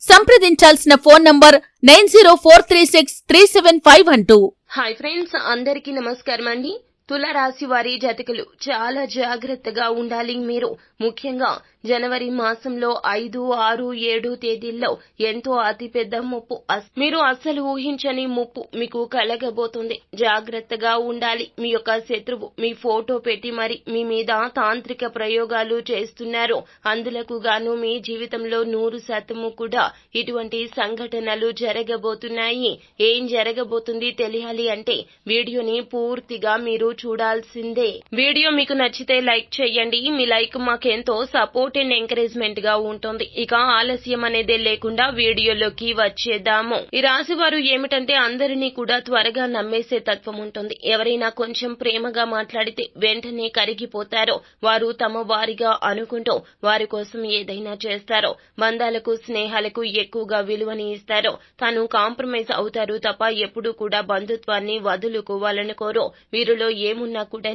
సంప్రదించాల్సిన phone number nine zero four three six three seven five one two. Hi friends అందరికీ నమస్కారం అండి. తులరాశి వారి జాతకులు చాలా జాగ్రత్తగా ఉండాలి. మీరు ముఖ్యంగా జనవరి మాసంలో ఐదు ఆరు ఏడు తేదీల్లో ఎంతో అతిపెద్ద ముప్పు. అస్- మీరు అస్సలు ఊహించని ముప్పు మీకు కలగబోతుంది. జాగ్రత్తగా ఉండాలి. మీ యొక్క శత్రువు మీ ఫోటో పెట్టి మరి మీ మీద తాంత్రిక ప్రయోగాలు చేస్తున్నారు. అందులకు గాను మీ జీవితంలో నూరు శాతము కూడా ఇటువంటి సంఘటనలు జరగబోతున్నాయి. ఏం జరగబోతుంది తెలియాలి అంటే వీడియోని పూర్తిగా మీరు చూడాల్సిందే. వీడియో మీకు నచ్చితే లైక్ చేయండి. మీ లైక్ మాకెంతో సపోర్ట్ అండ్ ఎంకరేజ్మెంట్గా ఉంటుంది. ఇక ఆలస్యం అనేదే లేకుండా వీడియోలోకి వచ్చేద్దాము. ఈ రాశి వారు ఏమిటంటే అందరినీ కూడా త్వరగా నమ్మేసే తత్వం ఉంటుంది. ఎవరైనా కొంచెం ప్రేమగా మాట్లాడితే వెంటనే కరిగిపోతారో. వారు తమ వారిగా అనుకుంటూ వారి కోసం ఏదైనా చేస్తారో. బంధాలకు స్నేహాలకు ఎక్కువగా విలువని ఇస్తారో. తాను కాంప్రమైజ్ అవుతారు తప్ప ఎప్పుడూ కూడా బంధుత్వాన్ని వదులుకోవాలనుకోరు వీరిలో ఏమున్నా కూడా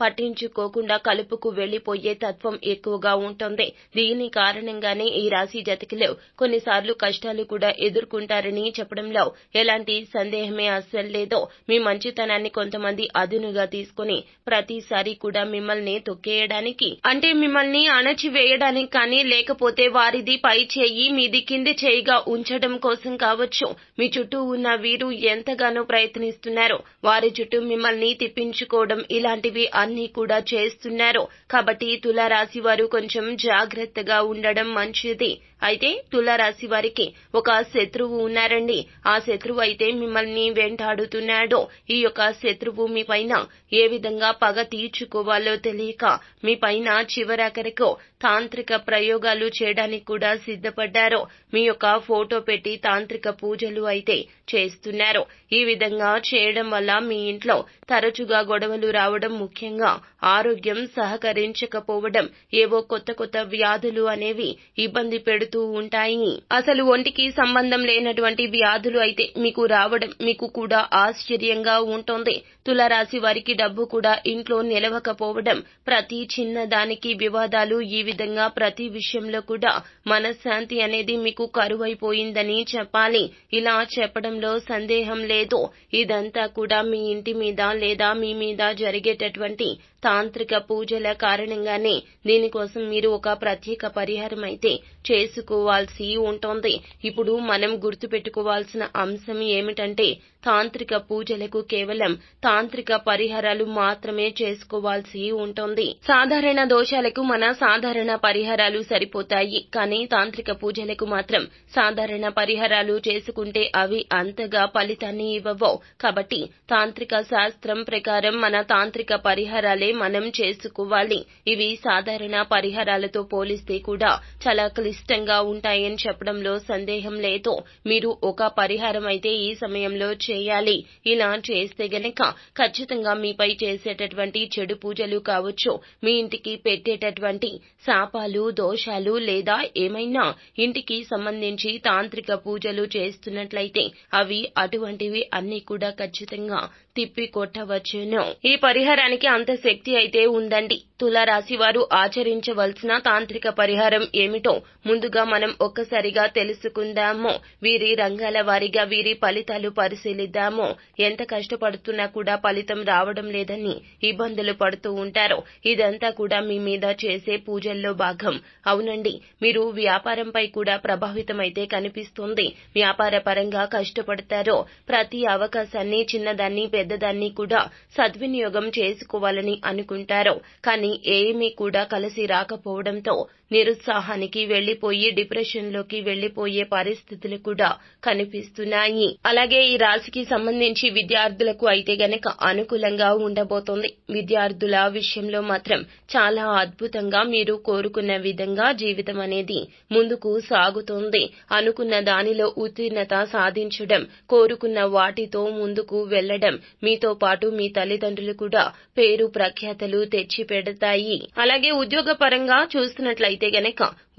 పట్టించుకోకుండా కలుపుకు వెళ్ళిపోయే తత్వం ఎక్కువగా ఉంటుంది. దీని కారణంగానే ఈ రాశి జాతకులు కొన్నిసార్లు కష్టాలు కూడా ఎదుర్కొంటారని చెప్పడంలో ఎలాంటి సందేహమే అస్సల్లేదో మీ మంచితనాన్ని కొంతమంది అదునుగా తీసుకుని ప్రతిసారి కూడా మిమ్మల్ని తొక్కేయడానికి అంటే మిమ్మల్ని అణచివేయడానికి కానీ లేకపోతే వారిది పై చేయి మీది కింది చేయిగా ఉంచడం కోసం కావచ్చు. మీ చుట్టూ ఉన్న వీరు ఎంతగానో ప్రయత్నిస్తున్నారు. వారి చుట్టూ మిమ్మల్ని తిప్పించుకోవడం ఇలాంటివి అన్ని కూడా చేస్తున్నారు. కాబట్టి తులారాశి వారు కొంచెం జాగ్రత్తగా ఉండడం మంచిది. అయితే తులారాశి వారికి ఒక శత్రువు ఉన్నారండి. ఆ శత్రువు అయితే మిమ్మల్ని వెంటాడుతున్నాడో. ఈ యొక్క శత్రువు మీ పైన ఏ విధంగా పగ తీర్చుకోవాలో తెలియక మీ పైన చివరాఖరకు తాంత్రిక ప్రయోగాలు చేయడానికి కూడా సిద్ధపడ్డారో. మీ యొక్క ఫోటో పెట్టి తాంత్రిక పూజలు అయితే చేస్తున్నారు. ఈ విధంగా చేయడం వల్ల మీ ఇంట్లో తరచుగా గొడవలు రావడం ముఖ్యంగా ఆరోగ్యం సహకరించకపోవడం ఏవో కొత్త కొత్త వ్యాధులు అనేవి ఇబ్బంది పెడుతూ ఉంటాయి. అసలు ఒంటికి సంబంధం లేనటువంటి వ్యాధులు అయితే మీకు రావడం మీకు కూడా ఆశ్చర్యంగా ఉంటుంది. తులారాశి వారికి డబ్బు కూడా ఇంట్లో నిలవకపోవడం ప్రతి చిన్న దానికి వివాదాలు ఈ విధంగా ప్రతి విషయంలో కూడా మనశ్శాంతి అనేది మీకు కరువైపోయిందని చెప్పాలి. ఇలా చెప్పడంలో సందేహం లేదు. ఇదంతా కూడా మీ ఇంటి మీద లేదా మీ మీద జరిగేటటువంటి తాంత్రిక పూజల కారణంగానే దీనికోసం మీరు ఒక ప్రత్యేక పరిహారం అయితే చేసుకోవాల్సి ఉంటుంది. ఇప్పుడు మనం గుర్తుపెట్టుకోవాల్సిన అంశం ఏమిటంటే తాంత్రిక పూజలకు కేవలం తాంత్రిక పరిహారాలు మాత్రమే చేసుకోవాల్సి ఉంటుంది. సాధారణ దోషాలకు మన సాధారణ పరిహారాలు సరిపోతాయి. కానీ తాంత్రిక పూజలకు మాత్రం సాధారణ పరిహారాలు చేసుకుంటే అవి అంతగా ఫలితాన్ని ఇవ్వవు. కాబట్టి తాంత్రిక శాస్త్రం ప్రకారం మన తాంత్రిక పరిహారాలే మనం చేసుకోవాలి. ఇవి సాధారణ పరిహారాలతో పోలిస్తే కూడా చాలా క్లిష్టంగా ఉంటాయని చెప్పడంలో సందేహం లేదు. మీరు ఒక పరిహారం అయితే ఈ సమయంలో చేయాలి. ఇలా చేస్తే గనక ఖచ్చితంగా మీపై చేసేటటువంటి చెడు పూజలు కావచ్చు. మీ ఇంటికి పెట్టేటటువంటి శాపాలు దోషాలు లేదా ఏమైనా ఇంటికి సంబంధించి తాంత్రిక పూజలు చేస్తున్నట్లయితే అవి అటువంటివి అన్ని కూడా ఖచ్చితంగా తిప్పి కొట్టవచ్చును ఈ పరిహారానికి అంత శక్తి అయితే ఉందండి. తులారాశి వారు ఆచరించవలసిన తాంత్రిక పరిహారం ఏమిటో ముందుగా మనం ఒక్కసారిగా తెలుసుకుందాము. వీరి రంగాల వారిగా వీరి ఫలితాలు పరిశీలిద్దాము. ఎంత కష్టపడుతున్నా కూడా ఫలితం రావడం లేదని ఇబ్బందులు పడుతూ ఉంటారు. ఇదంతా కూడా మీ మీద చేసే పూజల్లో భాగం. అవునండి మీరు వ్యాపారంపై కూడా ప్రభావితమైతే కనిపిస్తుంది. వ్యాపార పరంగా కష్టపడతారో ప్రతి అవకాశాన్ని చిన్నదాన్ని పెద్ద పెద్దదాన్ని కూడా సద్వినియోగం చేసుకోవాలని అనుకుంటారు. కానీ ఏమీ కూడా కలిసి రాకపోవడంతో నిరుత్సాహానికి వెళ్ళిపోయి డిప్రెషన్లోకి వెళ్ళిపోయే పరిస్థితులు కూడా కనిపిస్తున్నాయి. అలాగే ఈ రాశికి సంబంధించి విద్యార్థులకు అయితే గనక అనుకూలంగా ఉండబోతోంది. విద్యార్థుల విషయంలో మాత్రం చాలా అద్భుతంగా మీరు కోరుకున్న విధంగా జీవితం అనేది ముందుకు సాగుతోంది. అనుకున్న దానిలో ఉత్తీర్ణత సాధించడం కోరుకున్న వాటితో ముందుకు వెళ్ళడం మీతో పాటు మీ తల్లిదండ్రులు కూడా పేరు ప్రఖ్యాతలు తెచ్చి పెడతాయి అలాగే ఉద్యోగ పరంగా చూస్తున్నట్లయితే గనక ఉద్యోగ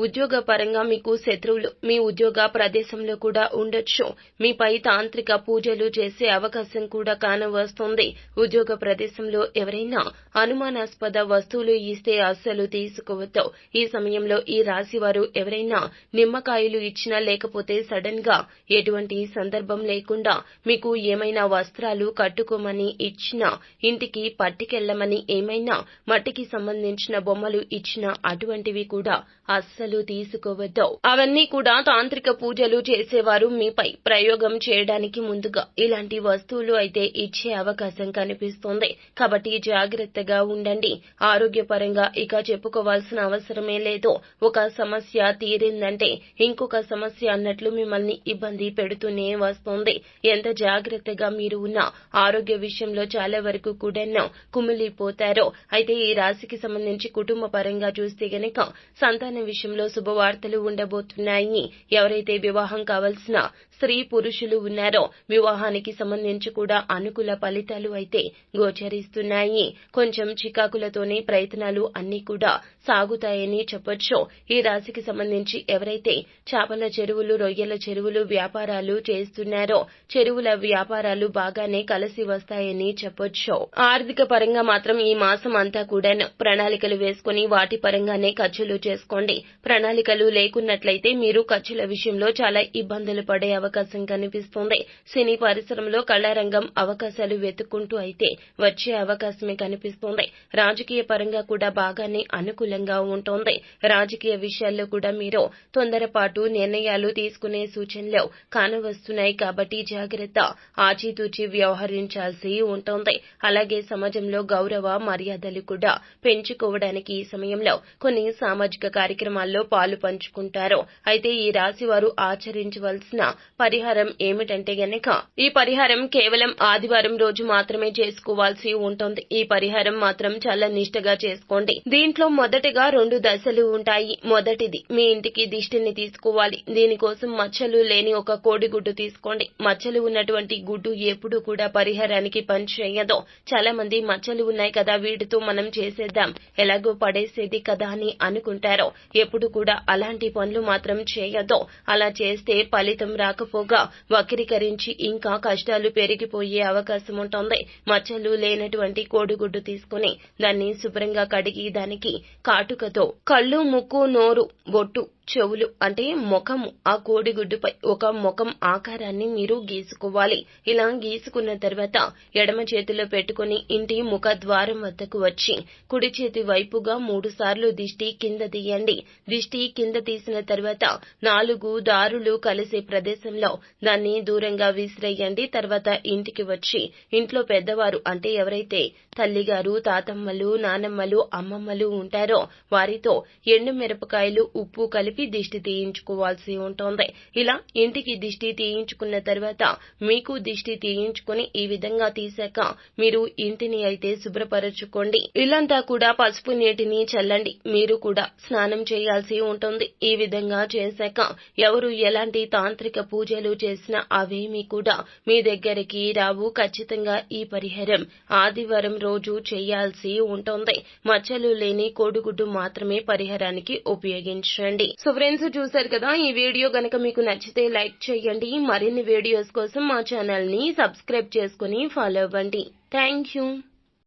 పరంగా మీకు శత్రువులు మీ ఉద్యోగ ప్రదేశంలో కూడా ఉండొచ్చు. మీపై తాంత్రిక పూజలు చేసే అవకాశం కూడా కానవస్తుంది. ఉద్యోగ ప్రదేశంలో ఎవరైనా అనుమానాస్పద వస్తువులు ఇస్తే అస్సలు తీసుకోవద్దు. ఈ సమయంలో ఈ రాశి వారు ఎవరైనా నిమ్మకాయలు ఇచ్చినా లేకపోతే సడన్గా ఎటువంటి సందర్భం లేకుండా మీకు ఏమైనా వస్త్రాలు కట్టుకోమని ఇచ్చినా ఇంటికి పట్టుకెళ్ళమని ఏమైనా మట్టికి సంబంధించిన బొమ్మలు ఇచ్చినా అటువంటివి కూడా అస్సలు తీసుకోవద్దు. అవన్నీ కూడా తాంత్రిక పూజలు చేసేవారు మీపై ప్రయోగం చేయడానికి ముందుగా ఇలాంటి వస్తువులు అయితే ఇచ్చే అవకాశం కనిపిస్తోంది. కాబట్టి జాగ్రత్తగా ఉండండి. ఆరోగ్యపరంగా ఇక చెప్పుకోవాల్సిన అవసరమే లేదు. ఒక సమస్య తీరిందంటే ఇంకొక సమస్య అన్నట్లు మిమ్మల్ని ఇబ్బంది పెడుతూనే వస్తోంది. ఎంత జాగ్రత్తగా మీరు ఉన్న ఆరోగ్య విషయంలో చాలా వరకు కూడా కుమిలిపోతారో. అయితే ఈ రాశికి సంబంధించి కుటుంబ పరంగా చూస్తే గనక విషయం విషయంలో శుభవార్తలు ఉండబోతున్నాయి. ఎవరైతే వివాహం కావలసిన స్త్రీ పురుషులు ఉన్నారో. వివాహానికి సంబంధించి కూడా అనుకూల ఫలితాలు అయితే గోచరిస్తున్నాయి. కొంచెం చికాకులతోనే ప్రయత్నాలు అన్ని కూడా సాగుతాయని చెప్పొచ్చు. ఈ రాశికి సంబంధించి ఎవరైతే చేపల చెరువులు రొయ్యల చెరువులు వ్యాపారాలు చేస్తున్నారో చెరువుల వ్యాపారాలు బాగానే కలిసి వస్తాయని చెప్పొచ్చు. ఆర్థిక పరంగా మాత్రం ఈ మాసం అంతా కూడా ప్రణాళికలు వేసుకుని వాటి పరంగానే ఖర్చులు చేసుకోండి. ప్రణాళికలు లేకున్నట్లయితే మీరు ఖర్చుల విషయంలో చాలా ఇబ్బందులు పడే అవకాశం కనిపిస్తుంది. సినీ పరిశ్రమలో కళారంగం అవకాశాలు వెతుక్కుంటూ అయితే వచ్చే అవకాశమే కనిపిస్తోంది. రాజకీయ పరంగా కూడా బాగానే అనుకూలంగా ఉంటోంది. రాజకీయ విషయాల్లో కూడా మీరు తొందరపాటు నిర్ణయాలు తీసుకునే సూచనలు కానవస్తున్నాయి కాబట్టి జాగ్రత్త ఆచితూచి వ్యవహరించాల్సి ఉంటోంది. అలాగే సమాజంలో గౌరవ మర్యాదలు కూడా పెంచుకోవడానికి ఈ సమయంలో కొన్ని సామాజిక కార్యక్రమాల్లో పాలు పంచుకుంటారు. అయితే ఈ రాశి వారు ఆచరించవలసిన పరిహారం ఏమిటంటే గనక ఈ పరిహారం కేవలం ఆదివారం రోజు మాత్రమే చేసుకోవాల్సి ఉంటుంది. ఈ పరిహారం మాత్రం చాలా నిష్టగా చేసుకోండి. దీంట్లో మొదటగా రెండు దశలు ఉంటాయి. మొదటిది మీ ఇంటికి దిష్టిని తీసుకోవాలి. దీనికోసం మచ్చలు లేని ఒక కోడిగుడ్డు తీసుకోండి. మచ్చలు ఉన్నటువంటి గుడ్డు ఎప్పుడు కూడా పరిహారానికి పనిచేయదు చాలా మంది మచ్చలు ఉన్నాయి కదా వీటితో మనం చేసేద్దాం. ఎలాగో పడేసేది కదా అని అనుకుంటారు. ఎప్పుడు కూడా అలాంటి పనులు మాత్రం చేయొద్దు అలా చేస్తే ఫలితం పోగా వక్రీకరించి ఇంకా కష్టాలు పెరిగిపోయే అవకాశం ఉంటుంది. మచ్చలు లేనటువంటి కోడిగుడ్డు తీసుకుని దాన్ని శుభ్రంగా కడిగి దానికి కాటుకతో కళ్ళు ముక్కు నోరు బొట్టు చెవులు అంటే ముఖము ఆ కోడిగుడ్డుపై ఒక ముఖం ఆకారాన్ని మీరు గీసుకోవాలి. ఇలా గీసుకున్న తర్వాత ఎడమ చేతిలో పెట్టుకుని ఇంటి ముఖ ద్వారం వద్దకు వచ్చి కుడి చేతి వైపుగా మూడు సార్లు దిష్టి కింద తీయండి. దిష్టి కింద తీసిన తర్వాత నాలుగు దారులు కలిసే ప్రదేశంలో దాన్ని దూరంగా విసిరేయండి. తర్వాత ఇంటికి వచ్చి ఇంట్లో పెద్దవారు అంటే ఎవరైతే తల్లిగారు తాతమ్మలు నానమ్మలు అమ్మమ్మలు ఉంటారో వారితో ఎండు మిరపకాయలు ఉప్పు కలిపి దిష్టి తీయించుకోవాల్సి ఉంటుంది. ఇలా ఇంటికి దిష్టి తీయించుకున్న తర్వాత మీకు దిష్టి తీయించుకుని ఈ విధంగా తీశాక మీరు ఇంటిని అయితే శుభ్రపరచుకోండి. ఇల్లంతా కూడా పసుపు నీటిని చల్లండి. మీరు కూడా స్నానం చేయాల్సి ఉంటుంది. ఈ విధంగా చేశాక ఎవరు ఎలాంటి తాంత్రిక పూజలు చేసినా అవేమీ కూడా మీ దగ్గరికి రావు. ఖచ్చితంగా ఈ పరిహారం ఆదివారం రోజు చేయాల్సి ఉంటుంది. మచ్చలు లేని కోడిగుడ్డు మాత్రమే పరిహారానికి ఉపయోగించండి. సో ఫ్రెండ్స్ చూసారు కదా ఈ వీడియో గనక మీకు నచ్చితే లైక్ చేయండి. మరిన్ని వీడియోస్ కోసం మా ఛానల్ని సబ్స్క్రైబ్ చేసుకుని ఫాలో అవ్వండి. Thank you.